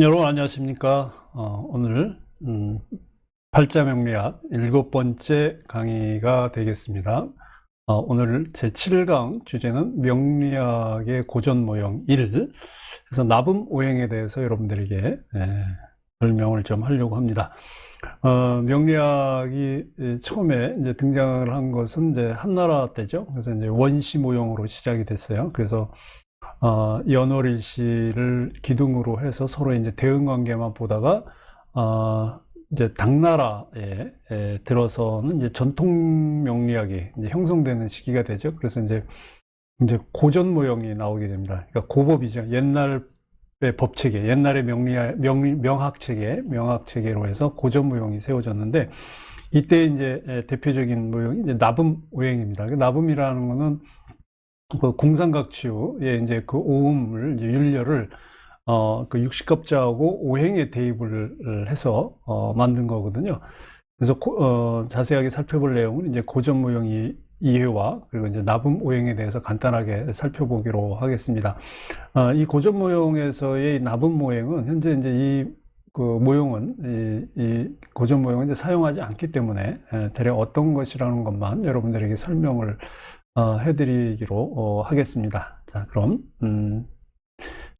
여러분 안녕하십니까? 어, 오늘 음, 팔자명리학 일곱 번째 강의가 되겠습니다. 어, 오늘 제 7강 주제는 명리학의 고전 모형 1 그래서 나분 오행에 대해서 여러분들에게 예, 설명을 좀 하려고 합니다. 어, 명리학이 예, 처음에 이제 등장을 한 것은 이제 한나라 때죠. 그래서 이제 원시 모형으로 시작이 됐어요. 그래서 어, 연월일시를 기둥으로 해서 서로 이제 대응 관계만 보다가 어, 이제 당나라에 에, 들어서는 이제 전통 명리학이 이제 형성되는 시기가 되죠. 그래서 이제 이제 고전 모형이 나오게 됩니다. 그러니까 고법이죠. 옛날의 법 체계, 옛날의 명리학 명, 명학 체계, 명학 체계로 해서 고전 모형이 세워졌는데 이때 이제 에, 대표적인 모형이 이제 나분 오행입니다. 그 나분이라는 거는 그 공상각추의 이제 그 오음을 이제 윤려를 어, 그 육식겁자하고 오행의 대입을 해서 어, 만든 거거든요. 그래서 고- 어, 자세하게 살펴볼 내용은 이제 고전 모형이 이해와 그리고 이제 나분 오행에 대해서 간단하게 살펴보기로 하겠습니다. 어, 이 고전 모형에서의 나분 모형은 현재 이제 이 그 모형은 이, 이 고전 모형은 이제 사용하지 않기 때문에 에, 대략 어떤 것이라는 것만 여러분들에게 설명을 어, 해드리기로 어, 하겠습니다. 자, 그럼 음,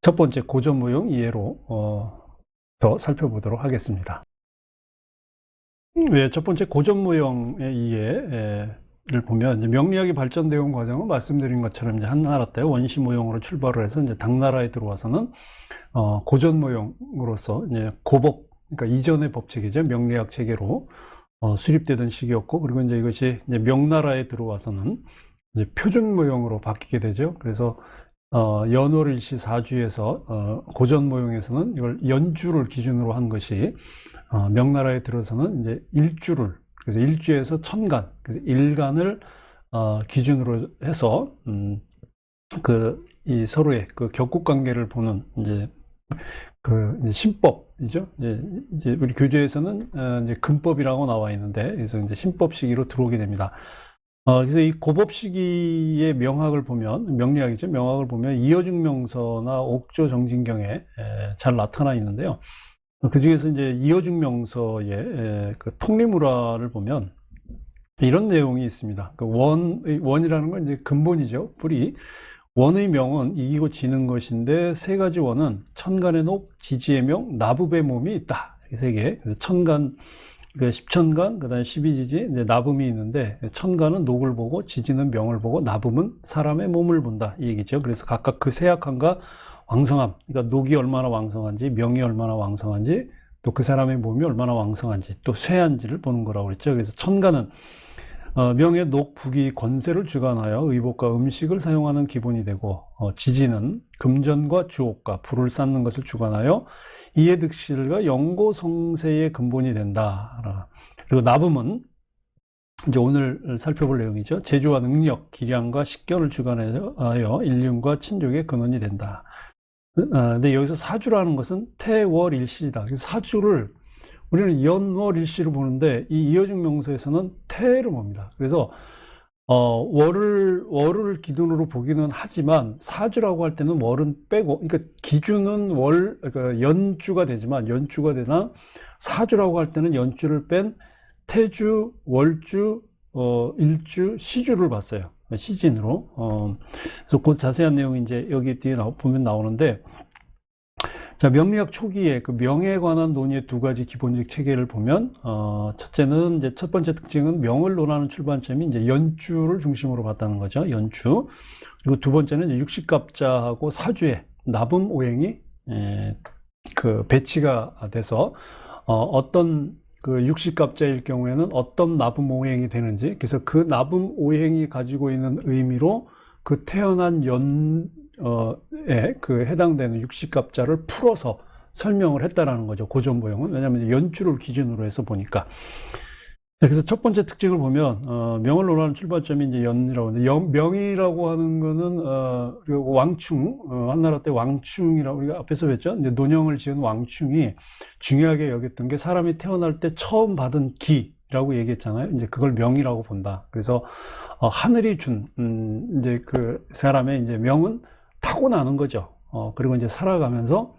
첫 번째 고전 모형 이해로 어, 더 살펴보도록 하겠습니다. 네, 첫 번째 고전 모형의 이해를 보면 이제 명리학이 발전되어 온 과정은 말씀드린 것처럼 이제 한나라 때 원시 모형으로 출발을 해서 이제 당나라에 들어와서는 어, 고전 모형으로서 이제 고법 그러니까 이전의 법 체계죠 명리학 체계로 어, 수립되던 시기였고 그리고 이제 이것이 이제 명나라에 들어와서는 이제 표준 모형으로 바뀌게 되죠. 그래서 어, 연월일시 사주에서 어, 고전 모형에서는 이걸 연주를 기준으로 한 것이 어, 명나라에 들어서는 이제 일주를 그래서 일주에서 천간 그래서 일간을 어, 기준으로 해서 음, 그이 서로의 그 격국 관계를 보는 이제 그 이제 신법이죠. 이제, 이제 우리 교재에서는 어, 이제 금법이라고 나와 있는데 그래서 이제 신법 시기로 들어오게 됩니다. 어, 그래서 이 고법 시기의 명학을 보면, 명리학이죠. 명학을 보면 이어증명서나 옥조 정진경에 에, 잘 나타나 있는데요. 그 중에서 이제 이어증명서의 에, 그 통리무라를 보면 이런 내용이 있습니다. 그 원, 원이라는 건 이제 근본이죠. 뿌리. 원의 명은 이기고 지는 것인데 세 가지 원은 천간의 녹, 지지의 명, 나부의 몸이 있다. 세 개. 천간, 그 십천간, 그 다음에 십이지지, 이제 나붐이 있는데, 천간은 녹을 보고, 지지는 명을 보고, 나붐은 사람의 몸을 본다. 이 얘기죠. 그래서 각각 그 세약함과 왕성함, 그러니까 녹이 얼마나 왕성한지, 명이 얼마나 왕성한지, 또 그 사람의 몸이 얼마나 왕성한지, 또 쇠한지를 보는 거라고 그랬죠. 그래서 천간은 어, 명의 녹북이 권세를 주관하여 의복과 음식을 사용하는 기본이 되고 어, 지지는 금전과 주옥과 불을 쌓는 것을 주관하여 이해 득실과 영고 성세의 근본이 된다. 그리고 나붐은 이제 오늘 살펴볼 내용이죠. 제주와 능력, 기량과 식견을 주관하여 인륜과 친족의 근원이 된다. 어, 근데 여기서 사주라는 것은 태월일시다. 사주를 우리는 연월일시로 보는데 이 이어중 명서에서는 태를 봅니다. 그래서 어, 월을 월을 기준으로 보기는 하지만 사주라고 할 때는 월은 빼고 그러니까 기준은 월 그러니까 연주가 되지만 연주가 되나 사주라고 할 때는 연주를 뺀 태주, 월주, 어, 일주, 시주를 봤어요. 시진으로. 어, 그래서 그 자세한 내용이 이제 여기 뒤에 나, 보면 나오는데 자, 명리학 초기에 그 명에 관한 논의의 두 가지 기본적 체계를 보면, 어, 첫째는 이제 첫 번째 특징은 명을 논하는 출발점이 이제 연주를 중심으로 봤다는 거죠. 연주. 그리고 두 번째는 육식갑자하고 사주의 나분 오행이, 에, 그 배치가 돼서, 어, 어떤 그 육식갑자일 경우에는 어떤 나분 오행이 되는지, 그래서 그 나분 오행이 가지고 있는 의미로 그 태어난 연, 어, 에그 해당되는 육식갑자를 풀어서 설명을 했다라는 거죠. 고전보형은. 왜냐하면 연주를 기준으로 해서 보니까. 네, 그래서 첫 번째 특징을 보면, 어, 명을 논하는 출발점이 이제 연이라고 하는데, 영- 명이라고 하는 거는, 어, 왕충, 어, 한나라 때 왕충이라고 우리가 앞에서 뵀죠. 이제 논형을 지은 왕충이 중요하게 여겼던 게 사람이 태어날 때 처음 받은 기라고 얘기했잖아요. 이제 그걸 명이라고 본다. 그래서, 어, 하늘이 준, 음, 이제 그 사람의 이제 명은 타고나는 거죠. 어, 그리고 이제 살아가면서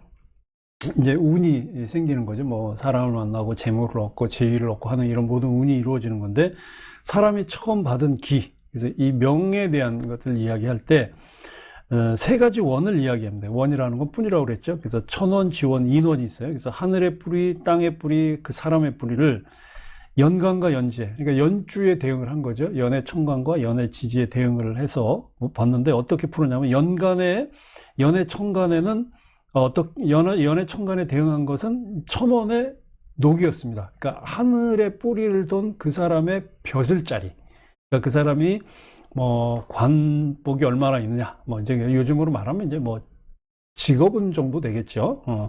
이제 운이 생기는 거죠. 뭐 사람을 만나고 재물을 얻고 재위를 얻고 하는 이런 모든 운이 이루어지는 건데 사람이 처음 받은 기, 그래서 이 명에 대한 것을 이야기할 때 어, 세 가지 원을 이야기합니다. 원이라는 건 뿐이라고 그랬죠. 그래서 천원, 지원, 인원이 있어요. 그래서 하늘의 뿌리, 땅의 뿌리, 그 사람의 뿌리를 연간과 연지에, 그러니까 연주에 대응을 한 거죠. 연의 청간과 연의 지지에 대응을 해서 봤는데 어떻게 풀었냐면 연간에, 연의 청간에는 어떻 연의, 연의 청간에 대응한 것은 천원의 녹이었습니다. 그러니까 하늘의 뿌리를 돈 그 사람의 벼슬자리. 그러니까 그 사람이 뭐 관복이 얼마나 있느냐. 뭐 이제 요즘으로 말하면 이제 뭐 직업은 정도 되겠죠. 어.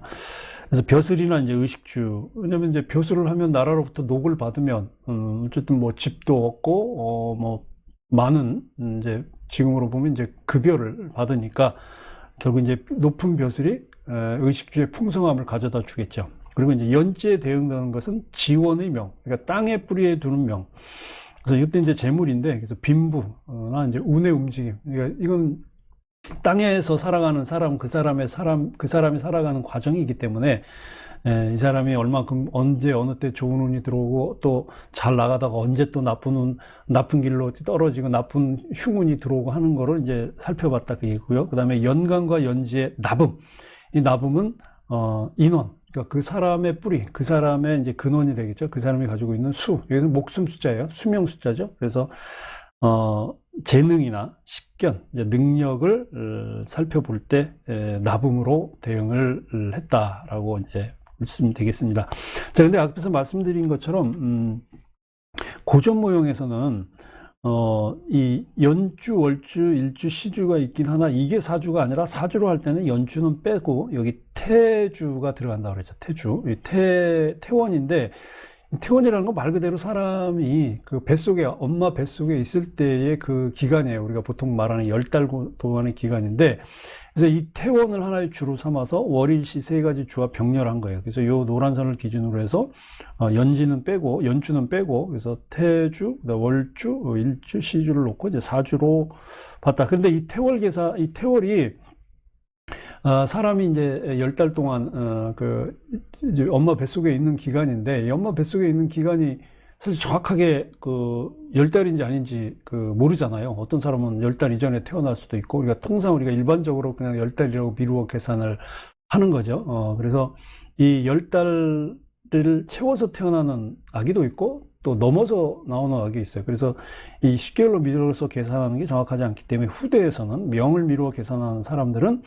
그래서 벼슬이나 이제 의식주. 왜냐면 이제 벼슬을 하면 나라로부터 녹을 받으면, 음, 어쨌든 뭐 집도 얻고, 어, 뭐, 많은, 음, 이제 지금으로 보면 이제 급여를 받으니까 결국 이제 높은 벼슬이 에, 의식주의 풍성함을 가져다 주겠죠. 그리고 이제 연지에 대응하는 것은 지원의 명. 그러니까 땅의 뿌리에 두는 명. 그래서 이때 이제 재물인데, 그래서 빈부나 이제 운의 움직임. 그러니까 이건 땅에서 살아가는 사람, 그 사람의 사람, 그 사람이 살아가는 과정이기 때문에, 에, 이 사람이 얼마큼, 언제, 어느 때 좋은 운이 들어오고, 또 잘 나가다가 언제 또 나쁜 운, 나쁜 길로 떨어지고, 나쁜 흉운이 들어오고 하는 거를 이제 살펴봤다 그 얘기고요. 그 다음에 연간과 연지의 나붐. 이 나붐은, 어, 인원. 그러니까 그 사람의 뿌리, 그 사람의 이제 근원이 되겠죠. 그 사람이 가지고 있는 수. 여기서 목숨 숫자예요. 수명 숫자죠. 그래서, 어, 재능이나 식견, 능력을 어, 살펴볼 때 에, 나붐으로 대응을 했다라고 이제 말씀 되겠습니다. 자, 근데 앞에서 말씀드린 것처럼 음, 고전 모형에서는 어, 이 연주, 월주, 일주, 시주가 있긴 하나 이게 사주가 아니라 사주로 할 때는 연주는 빼고 여기 태주가 들어간다고 그랬죠. 태주. 이 태, 태원인데 태원이라는 건 말 그대로 사람이 그 뱃속에 엄마 뱃속에 있을 때의 그 기간이에요. 우리가 보통 말하는 열 달 동안의 기간인데 그래서 이 태원을 하나의 주로 삼아서 월일시 세 가지 주와 병렬한 거예요. 그래서 요 노란 선을 기준으로 해서 어, 연지는 빼고 연주는 빼고 그래서 태주, 월주, 어, 일주, 시주를 놓고 이제 사주로 봤다. 그런데 이 태월 계사 이 태월이 어, 사람이 이제 열 달 동안 어, 그 엄마 뱃속에 있는 기간인데 이 엄마 뱃속에 있는 기간이 사실 정확하게 그열 달인지 아닌지 그 모르잖아요. 어떤 사람은 열 달 이전에 태어날 수도 있고 우리가 통상 우리가 일반적으로 그냥 열 달이라고 미루어 계산을 하는 거죠. 어, 그래서 이 열 달을 채워서 태어나는 아기도 있고 또 넘어서 나오는 아기 있어요. 그래서 이 10개월로 미루어서 계산하는 게 정확하지 않기 때문에 후대에서는 명을 미루어 계산하는 사람들은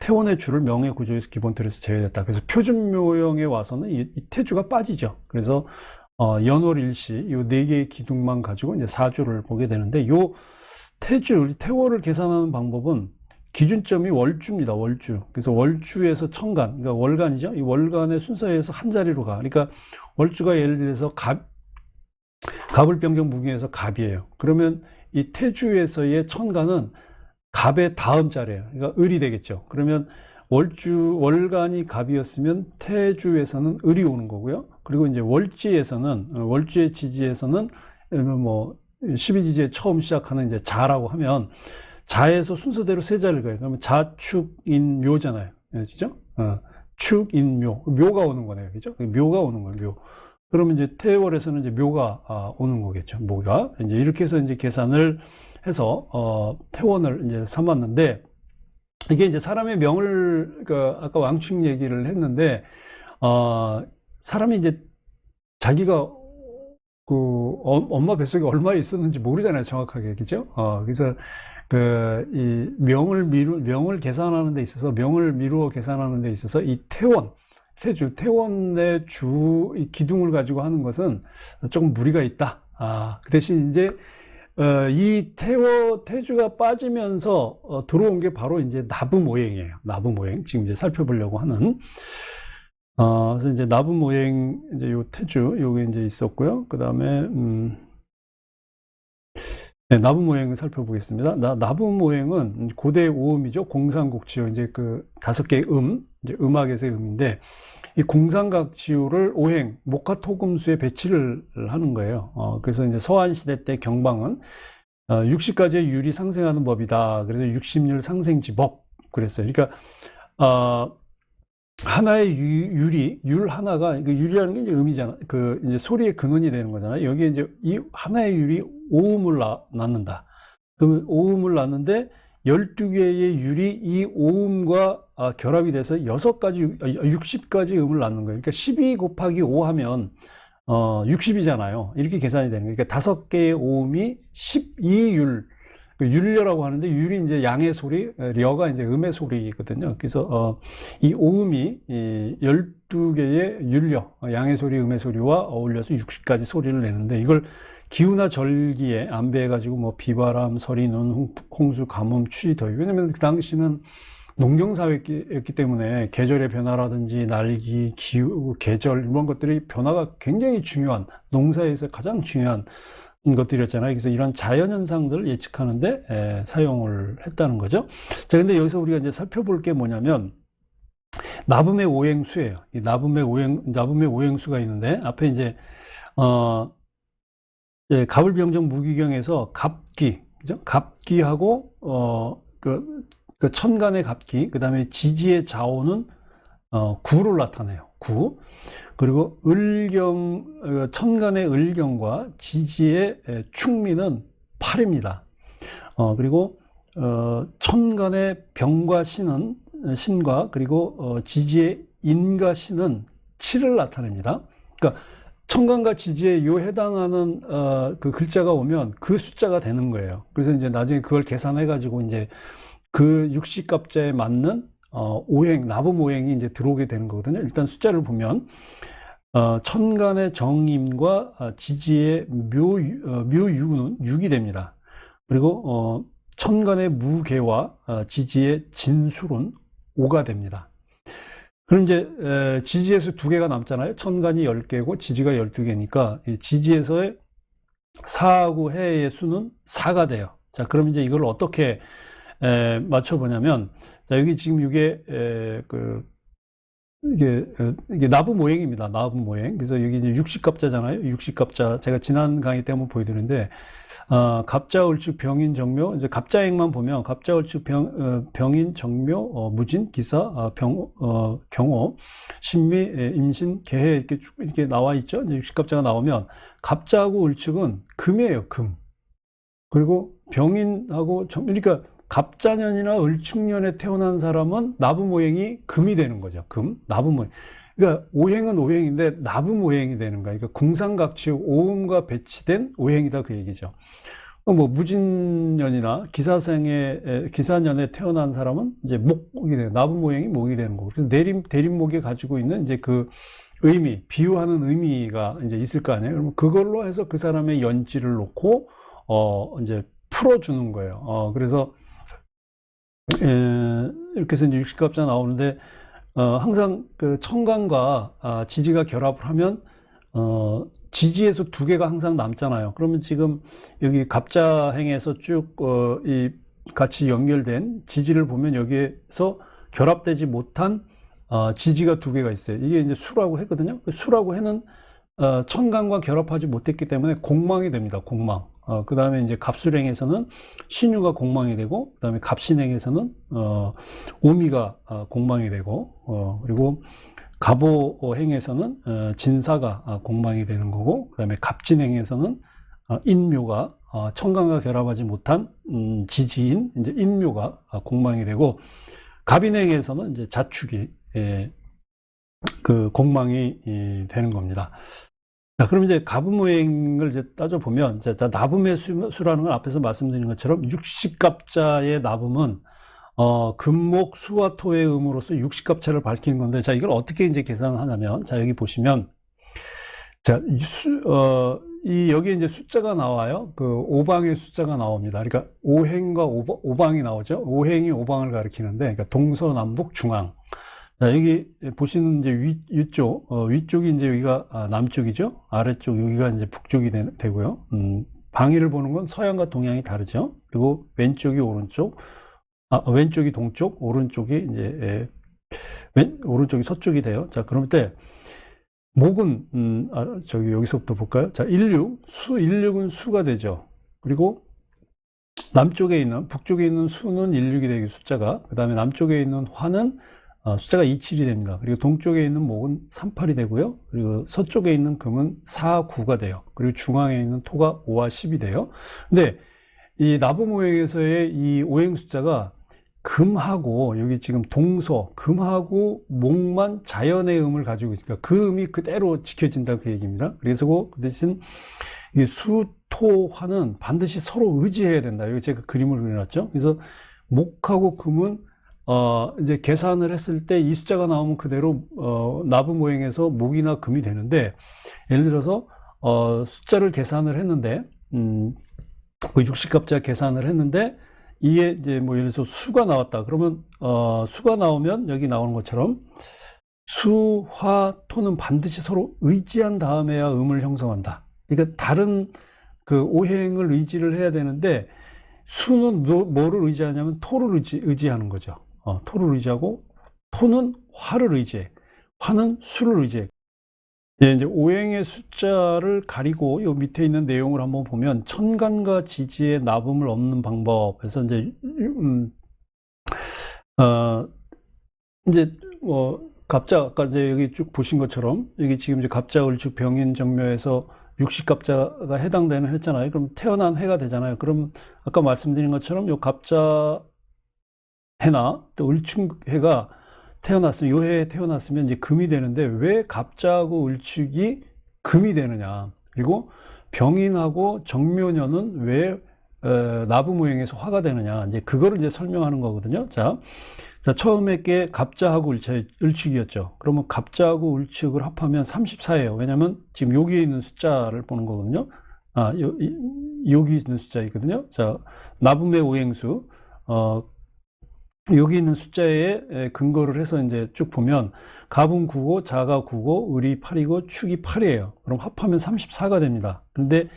태원의 주를 명의 구조에서 기본 틀에서 제외됐다. 그래서 표준 묘형에 와서는 이, 이 태주가 빠지죠. 그래서 어, 연월 일시 요네 개의 기둥만 가지고 이제 사주를 보게 되는데 요 태주 태월을 계산하는 방법은 기준점이 월주입니다. 월주. 그래서 월주에서 천간, 그러니까 월간이죠. 이 월간의 순서에서 한 자리로 가. 그러니까 월주가 예를 들어서 갑, 갑을병정 무경에서 갑이에요. 그러면 이 태주에서의 천간은 갑의 다음 자리예요. 그러니까 을이 되겠죠. 그러면 월주 월간이 갑이었으면 태주에서는 을이 오는 거고요. 그리고 이제 월지에서는 어, 월주의 지지에서는 뭐 12지지에 처음 시작하는 이제 자라고 하면 자에서 순서대로 세 자리를 가요. 그러면 자축인 묘잖아요. 그죠? 어, 축인 묘. 묘가 오는 거네요. 그죠? 묘가 오는 거예요. 묘. 그러면 이제 태월에서는 이제 묘가 아, 오는 거겠죠. 묘가. 이제 이렇게 해서 이제 계산을 해서 어, 태원을 이제 삼았는데 이게 이제 사람의 명을 그 아까 왕축 얘기를 했는데 어, 사람이 이제 자기가 그 어, 엄마 뱃속에 얼마 있었는지 모르잖아요, 정확하게. 그죠? 어, 그래서 그 이 명을 미루 명을 계산하는 데 있어서 명을 미루어 계산하는 데 있어서 이 태원 태주 태원의 주 이 기둥을 가지고 하는 것은 조금 무리가 있다. 아, 그 대신 이제 어, 이 태워, 태주가 빠지면서 어, 들어온 게 바로 이제 나부 모행이에요. 나부 모행. 지금 이제 살펴보려고 하는. 어, 그래서 이제 나부 모행, 이제 요 태주, 요게 이제 있었고요. 그 다음에, 음, 네, 나부 모행을 살펴보겠습니다. 나, 나부 모행은 고대 오음이죠. 공상국지요. 이제 그 다섯 개의 음, 이제 음악에서의 음인데, 이 공상각지우를 오행, 목화토금수에 배치를 하는 거예요. 어, 그래서 이제 서한시대 때 경방은 어, 60가지의 율이 상생하는 법이다. 그래서 60율 상생지법 그랬어요. 그러니까 어, 하나의 유, 리 율 하나가, 그 율이라는 게 이제 음이잖아. 그, 이제 소리의 근원이 되는 거잖아요. 여기에 이제 이 하나의 율이 오음을 낳, 낳는다. 그러면 오음을 낳는데 12개의 율이 이 오음과 아, 결합이 돼서 6가지, 60가지 음을 낳는 거예요. 그러니까 12 곱하기 5 하면, 어, 60이잖아요. 이렇게 계산이 되는 거예요. 그러니까 5개의 오음이 12율, 그 율려라고 하는데 율이 이제 양의 소리, 려가 이제 음의 소리거든요. 그래서 어, 이 오음이 이 12개의 율려, 어, 양의 소리, 음의 소리와 어울려서 60가지 소리를 내는데 이걸 기후나 절기에 안배해가지고 뭐 비바람, 서리, 눈, 홍수, 가뭄, 추위, 더위. 왜냐면 그 당시는 농경사회였기 때문에 계절의 변화라든지 날기, 기후, 계절 이런 것들이 변화가 굉장히 중요한 농사에서 가장 중요한 것들이었잖아요. 그래서 이런 자연 현상들을 예측하는데 에, 사용을 했다는 거죠. 자, 근데 여기서 우리가 이제 살펴볼 게 뭐냐면 나붐의 오행수예요. 이 나붐의 오행, 나붐의 오행수가 있는데 앞에 이제 어, 예, 갑을병정 무기경에서 갑기, 그죠? 갑기하고 어, 그, 그 천간의 갑기, 그 다음에 지지의 자오는 어, 구를 나타내요. 구. 그리고 을경, 어, 천간의 을경과 지지의 에, 충미는 8입니다. 어, 그리고, 어, 천간의 병과 신은, 신과, 그리고, 어, 지지의 인과 신은 7을 나타냅니다. 그러니까, 천간과 지지에 요 해당하는, 어, 그 글자가 오면 그 숫자가 되는 거예요. 그래서 이제 나중에 그걸 계산해 가지고 이제 그 육식갑자에 맞는 어, 오행, 나붐 오행이 이제 들어오게 되는 거거든요. 일단 숫자를 보면, 어, 천간의 정임과 어, 지지의 묘, 어, 묘유는 6이 됩니다. 그리고, 어, 천간의 무계와 어, 지지의 진술은 5가 됩니다. 그럼 이제, 에, 지지에서 두 개가 남잖아요. 천간이 10개고 지지가 12개니까, 이 지지에서의 사하고 해의 수는 4가 돼요. 자, 그럼 이제 이걸 어떻게 에, 맞춰보냐면, 자, 여기 지금 이게, 에, 그, 이게, 어, 이게 나부 모행입니다. 나부 모행. 그래서 여기 이제 육식갑자잖아요. 육식갑자. 제가 지난 강의 때 한번 보여드렸는데, 어, 갑자, 을축, 병인, 정묘. 이제 갑자행만 보면, 갑자, 을축, 병, 어, 병인, 정묘, 어, 무진, 기사, 어, 병, 어, 경호, 신미, 에, 임신, 개해 이렇게 쭉 이렇게 나와 있죠. 이제 육식갑자가 나오면, 갑자하고 을축은 금이에요, 금. 그리고 병인하고 정, 그러니까 갑자년이나 을축년에 태어난 사람은 나부모행이 금이 되는 거죠. 금, 나부모행. 그러니까 오행은 오행인데 나부모행이 되는 거야. 그러니까 공상각취 오음과 배치된 오행이다 그 얘기죠. 뭐 무진년이나 기사생의 기사년에 태어난 사람은 이제 목이 되는 나부모행이 목이 되는 거고. 그래서 내림 대림목에 가지고 있는 이제 그 의미, 비유하는 의미가 이제 있을 거 아니에요. 그러면 그걸로 해서 그 사람의 연지를 놓고 어 이제 풀어주는 거예요. 어 그래서 에, 이렇게 해서 이제 육식갑자 나오는데, 어, 항상 그 천간과 아, 지지가 결합을 하면, 어, 지지에서 두 개가 항상 남잖아요. 그러면 지금 여기 갑자행에서 쭉, 어, 이 같이 연결된 지지를 보면 여기에서 결합되지 못한, 어, 지지가 두 개가 있어요. 이게 이제 수라고 했거든요. 그 수라고 해는, 어, 천간과 결합하지 못했기 때문에 공망이 됩니다. 공망. 어, 그 다음에 이제 갑술행에서는 신유가 공망이 되고, 그 다음에 갑신행에서는, 어, 오미가 어, 공망이 되고, 어, 그리고 갑오행에서는, 어, 진사가 어, 공망이 되는 거고, 그 다음에 갑진행에서는, 어, 인묘가, 어, 천간과 결합하지 못한, 음, 지지인, 이제 인묘가 어, 공망이 되고, 갑인행에서는 이제 자축이, 예, 그 공망이 이, 되는 겁니다. 자, 그럼 이제 가부 모행을 이제 따져보면, 자, 자, 나붐의 수, 수라는 건 앞에서 말씀드린 것처럼 육식갑자의 나붐은, 어, 금목, 수와 토의 음으로써 육식갑자를 밝히는 건데, 자, 이걸 어떻게 이제 계산하냐면, 자, 여기 보시면, 자, 이 수, 어, 이, 여기 이제 숫자가 나와요. 그, 오방의 숫자가 나옵니다. 그러니까, 오행과 오방, 오방이 나오죠. 오행이 오방을 가리키는데, 그러니까 동서남북 중앙. 자, 여기 보시는 이제 위, 위쪽, 어, 위쪽이 이제 여기가 아, 남쪽이죠. 아래쪽 여기가 이제 북쪽이 되, 고요 음, 방위를 보는 건 서양과 동양이 다르죠. 그리고 왼쪽이 오른쪽, 아, 왼쪽이 동쪽, 오른쪽이 이제 예, 왼, 오른쪽이 서쪽이 돼요. 자, 그럼 때 목은 음, 아, 저기 여기서부터 볼까요? 자, 16, 수 16은 수가 되죠. 그리고 남쪽에 있는 북쪽에 있는 수는 16이 되기 숫자가 그 다음에 남쪽에 있는 화는 어, 숫자가 27이 됩니다. 그리고 동쪽에 있는 목은 38이 되고요. 그리고 서쪽에 있는 금은 4, 9가 돼요. 그리고 중앙에 있는 토가 5와 10이 돼요. 근데 이 나부 모형에서의 이 오행 숫자가 금하고 여기 지금 동서 금하고 목만 자연의 음을 가지고 있으니까 그 음이 그대로 지켜진다 그 얘기입니다. 그래서 그 대신 이 수토화는 반드시 서로 의지해야 된다. 여기 제가 그림을 그려놨죠. 그래서 목하고 금은 어 이제 계산을 했을 때 이 숫자가 나오면 그대로 어 나부 모형에서 목이나 금이 되는데 예를 들어서 어 숫자를 계산을 했는데 음그 60갑자 계산을 했는데 이게 이제 뭐 예를 들어서 수가 나왔다. 그러면 어 수가 나오면 여기 나오는 것처럼 수, 화, 토는 반드시 서로 의지한 다음에야 음을 형성한다. 그러니까 다른 그 오행을 의지를 해야 되는데 수는 뭐- 뭐를 의지하냐면 토를 의지, 의지하는 거죠. 어, 토를 의지하고 토는 화를 의지해. 화는 수를 의지해. 예, 이제 오행의 숫자를 가리고 요 밑에 있는 내용을 한번 보면 천간과 지지의 나붐을 얻는 방법에서 이제 음, 어, 이제 뭐 갑자 아까 이제 여기 쭉 보신 것처럼 여기 지금 이제 갑자 을축 병인 정묘에서 육식갑자가 해당되는 했잖아요. 그럼 태어난 해가 되잖아요. 그럼 아까 말씀드린 것처럼 요 갑자 해나 또 을축 해가 태어났으면 요 해에 태어났으면 이제 금이 되는데 왜 갑자하고 을축이 금이 되느냐? 그리고 병인하고 정묘년은 왜 어, 나부 모형에서 화가 되느냐? 이제 그거를 이제 설명하는 거거든요. 자, 자 처음에 게 갑자하고 을축, 을축이었죠. 그러면 갑자하고 을축을 합하면 34예요. 왜냐면 지금 여기에 있는 숫자를 보는 거거든요. 아, 요, 이- 여기 있는 숫자이거든요. 자, 나붐의 오행수, 어, 여기 있는 숫자에 에, 근거를 해서 이제 쭉 보면 갑은 9고 자가 9고 을이 8이고 축이 8이에요. 그럼 합하면 34가 됩니다. 근데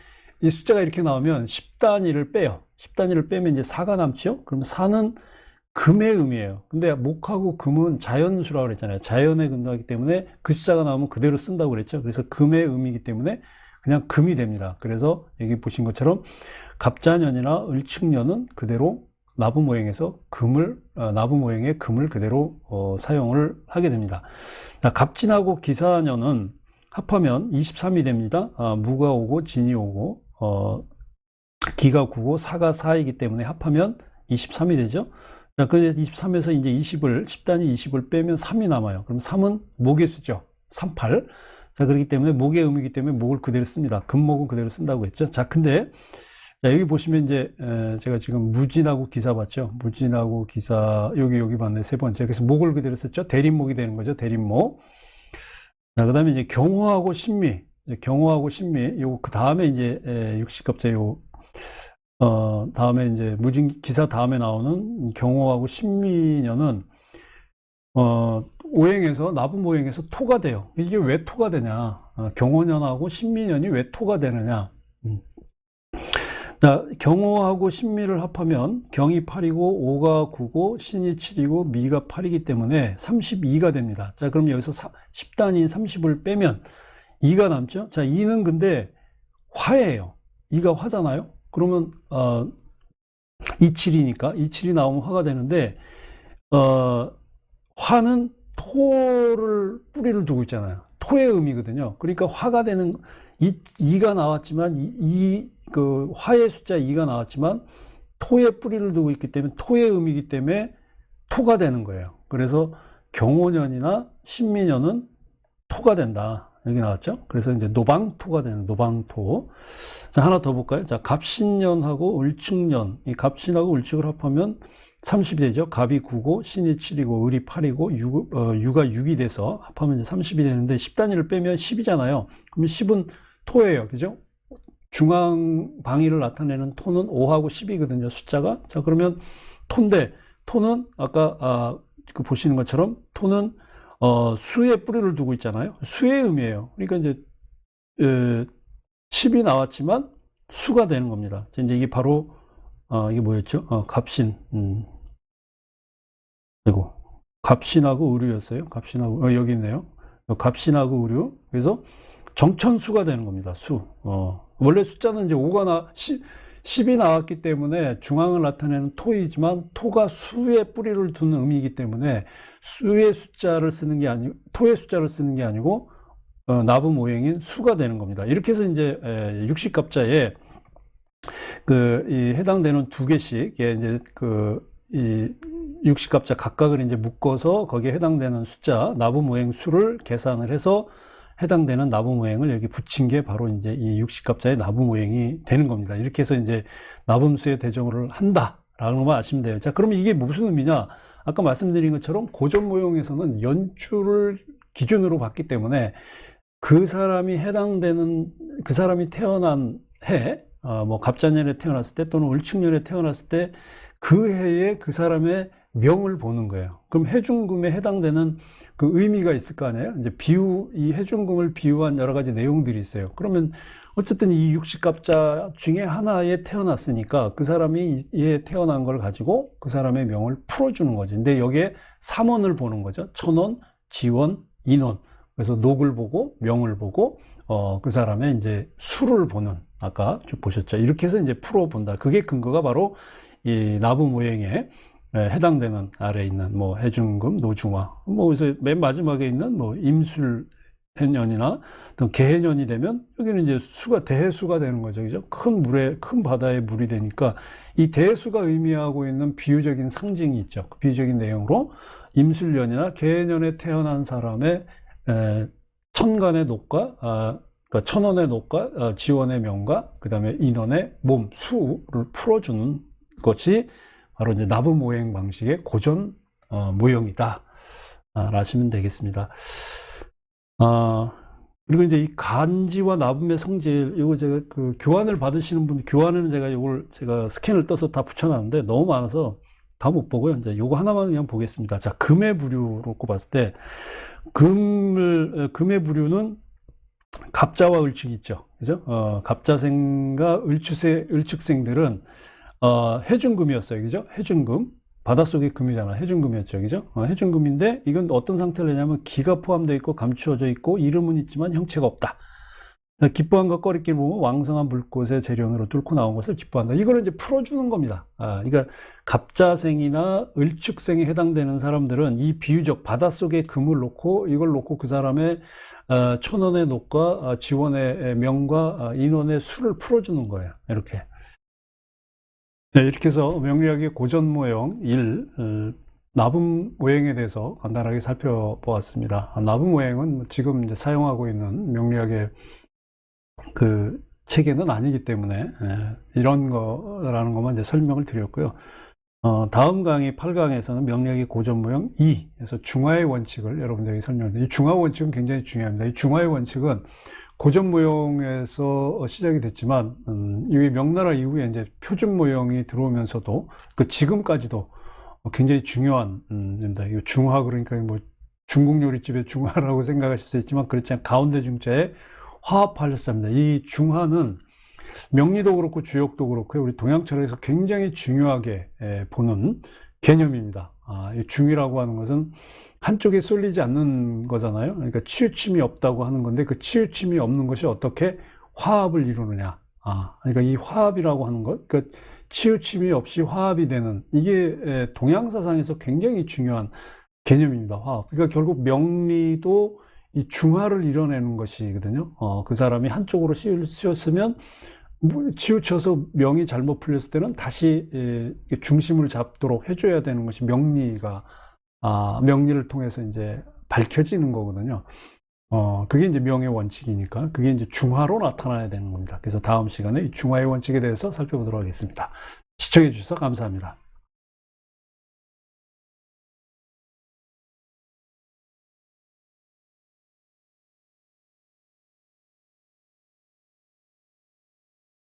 이 숫자가 이렇게 나오면 10단위를 빼요. 10단위를 빼면 이제 4가 남죠? 그럼 4는 금의 의미예요. 근데 목하고 금은 자연수라고 그랬잖아요. 자연에 근거하기 때문에 그 숫자가 나오면 그대로 쓴다고 그랬죠. 그래서 금의 의미이기 때문에 그냥 금이 됩니다. 그래서 여기 보신 것처럼 갑자년이나 을축년은 그대로 나부 모형에서 금을 어, 나부 모형의 금을 그대로 어, 사용을 하게 됩니다. 자, 갑진하고 기사년은 합하면 23이 됩니다. 아, 무가 오고 진이 오고 어, 기가 9고 사가 4이기 때문에 합하면 23이 되죠. 자, 그 23에서 이제 20을 10단위 20을 빼면 3이 남아요. 그럼 3은 목의 수죠. 38. 자, 그렇기 때문에 목의 의미이기 때문에 목을 그대로 씁니다. 금목은 그대로 쓴다고 했죠. 자, 근데 자, 여기 보시면 이제 에, 제가 지금 무진하고 기사 봤죠. 무진하고 기사 여기 여기 봤네 세 번째. 그래서 목을 그대로 썼죠. 대림목이 되는 거죠. 대림목. 자, 그다음에 이제 경호하고 신미. 경호하고 신미. 요거 그 다음에 이제 에, 육식갑자 요 어, 다음에 이제 무진 기사 다음에 나오는 경호하고 신미년은 어, 오행에서 나부 모행에서 토가 돼요. 이게 왜 토가 되냐? 어, 경호년하고 신미년이 왜 토가 되느냐? 음. 자, 경호하고 신미를 합하면 경이 8이고 5가 9고 신이 7이고 미가 8이기 때문에 32가 됩니다. 자, 그럼 여기서 10단위인 30을 빼면 2가 남죠? 자, 2는 근데 화예요. 2가 화잖아요? 그러면 어 27이니까 27이 나오면 화가 되는데 어 화는 토를 뿌리를 두고 있잖아요. 토의 의미거든요. 그러니까 화가 되는 이 2가 나왔지만 이 그 화의 숫자 2가 나왔지만 토의 뿌리를 두고 있기 때문에 토의 의미이기 때문에 토가 되는 거예요. 그래서 경호년이나 신미년은 토가 된다. 여기 나왔죠? 그래서 이제 노방토가 되는 노방토. 자, 하나 더 볼까요? 자, 갑신년하고 을축년. 이 갑신하고 을축을 합하면 30이 되죠. 갑이 9고, 신이 7이고, 을이 8이고, 유, 어, 유가 6이 돼서 합하면 이제 30이 되는데 10단위를 빼면 10이잖아요. 그러면 10은 토예요. 그죠? 중앙 방위를 나타내는 토는 5하고 10이거든요. 숫자가. 자, 그러면 토인데, 토는 아까, 아, 그 보시는 것처럼 토는 어, 수에 뿌리를 두고 있잖아요. 수의 의미예요. 그러니까 이제 에, 10이 나왔지만 수가 되는 겁니다. 이제 이게 바로 어, 이게 뭐였죠? 어, 갑신. 음. 그리고 갑신하고 의류였어요. 갑신하고 어, 여기 있네요. 갑신하고 의류. 그래서 정천수가 되는 겁니다. 수. 어. 원래 숫자는 이제 5가 나 10, 10이 나왔기 때문에 중앙을 나타내는 토이지만 토가 수의 뿌리를 두는 의미이기 때문에 수의 숫자를 쓰는 게 아니 토의 숫자를 쓰는 게 아니고 어, 나부 모형인 수가 되는 겁니다. 이렇게 해서 이제 에, 육식갑자에 그, 이 해당되는 두 개씩, 예, 이제 그, 이 육식갑자 각각을 이제 묶어서 거기에 해당되는 숫자, 나부 모행 수를 계산을 해서 해당되는 나부모행을 여기 붙인 게 바로 이제 이 육식갑자의 나부모행이 되는 겁니다. 이렇게 해서 이제 나범수의 대정을 한다라는 것만 아시면 돼요. 자, 그러면 이게 무슨 의미냐? 아까 말씀드린 것처럼 고전 모형에서는 연주를 기준으로 봤기 때문에 그 사람이 해당되는 그 사람이 태어난 해, 어, 뭐 갑자년에 태어났을 때 또는 을축년에 태어났을 때 그 해에 그 사람의 명을 보는 거예요. 그럼 해중금에 해당되는 그 의미가 있을 거 아니에요? 이제 비유, 이 해중금을 비유한 여러 가지 내용들이 있어요. 그러면 어쨌든 이 육식갑자 중에 하나에 태어났으니까 그 사람이 이에 태어난 걸 가지고 그 사람의 명을 풀어주는 거죠. 근데 여기에 삼원을 보는 거죠. 천원, 지원, 인원. 그래서 녹을 보고 명을 보고 어, 그 사람의 이제 수를 보는 아까 쭉 보셨죠. 이렇게 해서 이제 풀어 본다. 그게 근거가 바로 이 나부 에, 해당되는 아래에 있는 뭐 해중금, 노중화, 뭐 그래서 맨 마지막에 있는 뭐 임술 해년이나 개해년이 되면 여기는 이제 수가 대해수가 되는 거죠. 그죠? 큰 물에 큰 바다에 물이 되니까 이 대해수가 의미하고 있는 비유적인 상징이 있죠. 그 비유적인 내용으로 임술년이나 개해년에 태어난 사람의 에, 천간의 녹과 아, 그러니까 천원의 녹과 아, 지원의 명과 그 다음에 인원의 몸 수를 풀어주는 것이 바로 이제 나부 모형 방식의 고전 어, 모형이다. 아, 라시면 되겠습니다. 아, 그리고 이제 이 간지와 나붐의 성질, 이거 제가 그 교환을 받으시는 분, 교환은 제가 이걸 제가 스캔을 떠서 다 붙여놨는데 너무 많아서 다 못 보고요. 이제 요거 하나만 그냥 보겠습니다. 자, 금의 부류로 꼽았을 때, 금을, 어, 금의 부류는 갑자와 을축이 있죠. 그죠? 어, 갑자생과 을축생, 을축생들은, 어, 해중금이었어요. 그죠? 해중금. 바닷속의 금이잖아. 해중금이었죠. 그죠? 어, 해중금인데, 이건 어떤 상태를 내냐면, 기가 포함되어 있고, 감추어져 있고, 이름은 있지만 형체가 없다. 기뻐한과 꺼리길 보면 왕성한 물꽃의 재련으로 뚫고 나온 것을 기뻐한다. 이거를 이제 풀어주는 겁니다. 아, 그러니까 갑자생이나 을축생에 해당되는 사람들은 이 비유적 바닷속에 금을 놓고 이걸 놓고 그 사람의 어, 천원의 녹과 어, 지원의 명과 어, 인원의 수를 풀어주는 거예요. 이렇게. 네, 이렇게 해서 명리학의 고전 모형 1, 어, 나분 모형에 대해서 간단하게 살펴보았습니다. 아, 나분 모형은 지금 이제 사용하고 있는 명리학의 그 체계는 아니기 때문에 예, 이런 거라는 것만 이제 설명을 드렸고요. 어, 다음 강의 8강에서는 명리학의 고전 모형 2에서 중화의 원칙을 여러분들에게 설명드립니다. 이 중화 원칙은 굉장히 중요합니다. 이 중화의 원칙은 고전 모형에서 시작이 됐지만 음, 이 명나라 이후에 이제 표준 모형이 들어오면서도 그 지금까지도 굉장히 중요한 음, 중화 그러니까 뭐 중국 요리집의 중화라고 생각하실 수 있지만 그렇지 않 가운데 중자에 화합하셨습니다. 이 중화는 명리도 그렇고 주역도 그렇고 우리 동양 철학에서 굉장히 중요하게 보는 개념입니다. 아, 이 중이라고 하는 것은 한쪽에 쏠리지 않는 거잖아요. 그러니까 치우침이 없다고 하는 건데 그 치우침이 없는 것이 어떻게 화합을 이루느냐. 아, 그러니까 이 화합이라고 하는 것, 그 치우침이 없이 화합이 되는 이게 동양 사상에서 굉장히 중요한 개념입니다. 화합. 그러니까 결국 명리도 이 중화를 이뤄내는 것이거든요. 어, 그 사람이 한쪽으로 씌웠으면 뭐 치우쳐서 명이 잘못 풀렸을 때는 다시 예, 중심을 잡도록 해줘야 되는 것이 명리가 아, 명리를 통해서 이제 밝혀지는 거거든요. 어, 그게 이제 명의 원칙이니까 그게 이제 중화로 나타나야 되는 겁니다. 그래서 다음 시간에 이 중화의 원칙에 대해서 살펴보도록 하겠습니다. 시청해 주셔서 감사합니다.